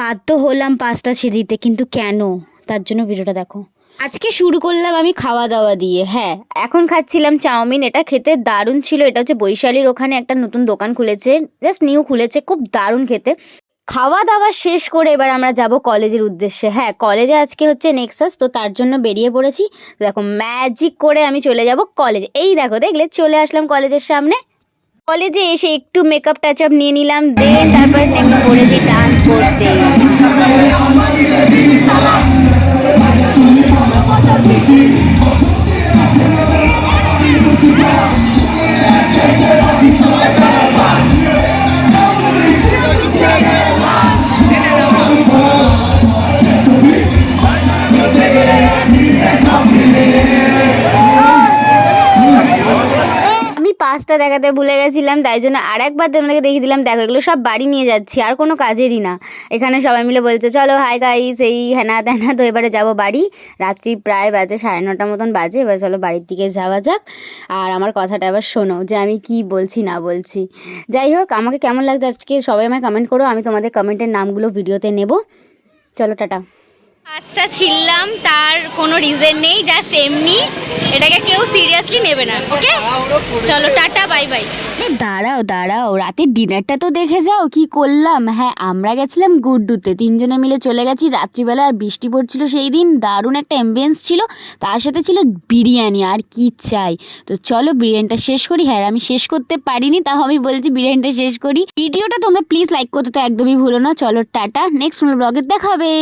বাধ্য হলাম পাঁচটা ছেড়ে দিতে, কিন্তু কেন? তার জন্য ভিডিওটা দেখো। আজকে শুরু করলাম আমি খাওয়া দাওয়া দিয়ে। হ্যাঁ এখন খাচ্ছিলাম চাউমিন। এটা খেতে দারুণ ছিল। এটা হচ্ছে বৈশালীর ওখানে একটা নতুন দোকান খুলেছে। জাস্ট নিউ খুলেছে, খুব দারুণ খেতে। খাওয়া দাওয়া শেষ করে এবার আমরা যাব কলেজের উদ্দেশ্যে। হ্যাঁ কলেজে আজকে হচ্ছে নেক্সাস তো তার জন্য বেরিয়ে পড়েছি। দেখো ম্যাজিক করে আমি চলে যাব কলেজ। এই দেখো, দেখলে চলে আসলাম কলেজের সামনে। কলেজে এসে একটু মেকআপ টাচ আপ নিয়ে নিলাম দেন তারপর ডান্স করতে। পাঁচটা দেখাতে ভুলে গেছিলাম, তাই জন্য আর একবার তোমাদেরকে দেখিয়ে দিলাম। দেখো, এগুলো সব বাড়ি নিয়ে যাচ্ছি, আর কোনো কাজেরই না। এখানে সবাই মিলে বলছে, চলো হাই গাইস এই হ্যানা ত্যানা তো এবারে যাব বাড়ি। রাত্রি প্রায় বাজে, সাড়ে নটা মতন বাজে, এবার চলো বাড়ির দিকে যাওয়া যাক। আর আমার কথাটা এবার শোনো, যে আমি কি বলছি, না বলছি। যাই হোক, আমাকে কেমন লাগছে আজকে, সবাই আমায় কমেন্ট করো, আমি তোমাদের কমেন্টের নামগুলো ভিডিওতে নেব। চলো, টাটা। কাজটা ছিললাম তার কোনো রিজন নেই জাস্ট এমনি। এটাকে কেউ সিরিয়াসলি নেবে না ওকে চলো, টাটা বাই বাই দাঁড়াও দাঁড়াও, রাতের ডিনারটা তো দেখে যাও, কি করলাম? হ্যাঁ আমরা গেছিলাম গুড্ডুতে, তিনজনে মিলে চলে গেছি রাত্রিবেলা, আর বৃষ্টি পড়ছিল সেই দিন, দারুণ একটা অ্যাম্বিয়েন্স ছিল, তার সাথে ছিল বিরিয়ানি, আর কি চাই? তো চলো, বিরিয়ানিটা শেষ করি হ্যাঁ আমি শেষ করতে পারিনি, তাও আমি বলছি বিরিয়ানিটা শেষ করি। ভিডিওটা তোমরা প্লিজ লাইক করতে তো একদমই ভুলো না, চলো, টাটা নেক্সট ব্লগে দেখাবে